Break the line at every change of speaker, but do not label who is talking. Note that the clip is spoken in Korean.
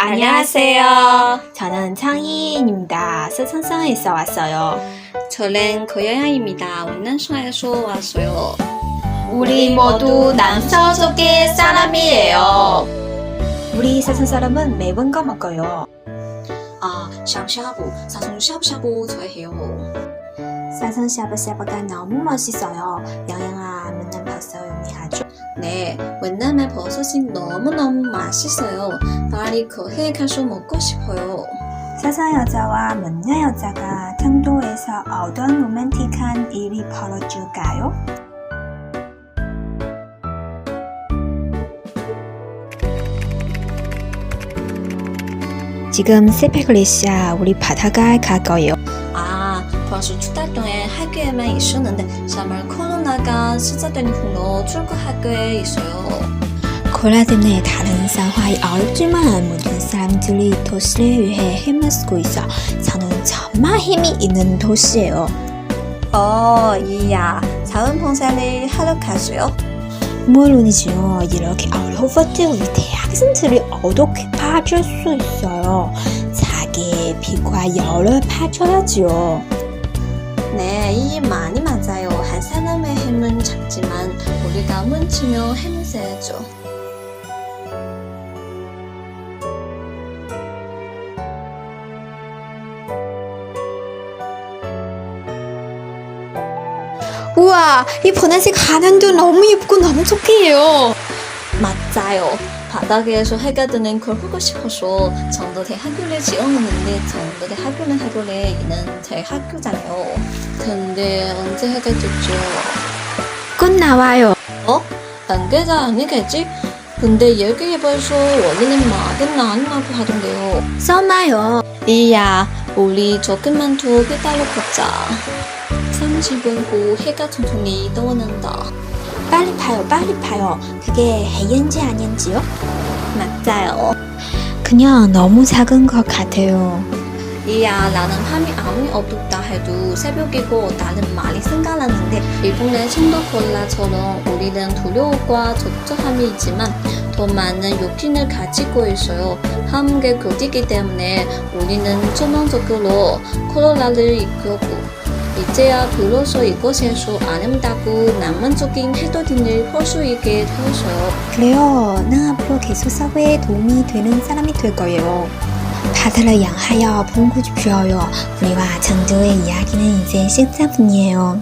안녕하세요.
저는 창희인입니다. 서천성에서 왔어요.
저는 고양이입니다. 원난시에서 왔어요.
우리 모두 남서족의 사람이에요. 우리 서천 사람은 매운 거 먹어요.
아, 샤브샤브, 사성 샤브샤브 좋아해요.
사선 샤브샤브가 너무 맛있어요. 영양아.
네, 원남의 버섯이 너무너무 맛있어요. 빨리 거해 가서 먹고 싶어요.
사선 여자와 먼저 여자가 청도에서 어떤 로맨틱한 일이 벌어질까요? 지금 새벽리시아 우리 바다가 갈 거예요.
아, 벌써 두달 동안 학교에만 있었는데 3월 코로나가 시작된 후로 출국 학교에 있어요.
코로나 때문에 다른 상황이 어렵지만 모든 사람들이 도시를 위해 힘을 쓰고 있어. 저는 정말 힘이 있는 도시예요.
어, 이야, 사은 봉사를 하러 가세요?
물론이죠. 이렇게 우리 대학생들이 어떻게 봐줄 수 있어요? 자기 빛과 열을 봐줘야죠.
네, 이 많이 맞아요. 한 사람의 힘은 작지만 우리가 뭉치며 써야죠.
우와, 이 보라색 하늘도 너무 예쁘고 너무 좋게요.
맞아요. 바닥에서 해가 뜨는 걸 보고 싶어서 전도대 학교를 지원했는데 전도대 학교는 학교에 있는 제 학교잖아요. 근데 언제 해가 뜨죠?
곧 나와요.
어? 단계가 아니겠지? 근데 여기에 벌써 원래는 막은 아니라고 하던데요.
써마요.
이야, 우리 조금만 더 기다려 보자. 30분 후 해가 천천히 떠오른다.
빨리 파요, 빨리 파요. 그게 해인지 아닌지요?
맞아요.
그냥 너무 작은 것 같아요.
이야, 나는 밤이 아무리 어둡다 해도 새벽이고 다른 말이 생각나는데 일본의 신도콜라처럼 우리는 두려움과 적적함이 있지만 더 많은 욕심을 가지고 있어요. 함께 교디기 때문에 우리는 전망적으로 코로나를 이끌고 이제야 비로소 이곳에서 아름답고 낭만적인 해돋이를 볼 수 있게 되었어요.
그래요. 나 앞으로 계속 사회에 도움이 되는 사람이 될 거예요. 바다를 향하여 보고 싶어요. 우리와 전도의 이야기는 이제 시작뿐이에요.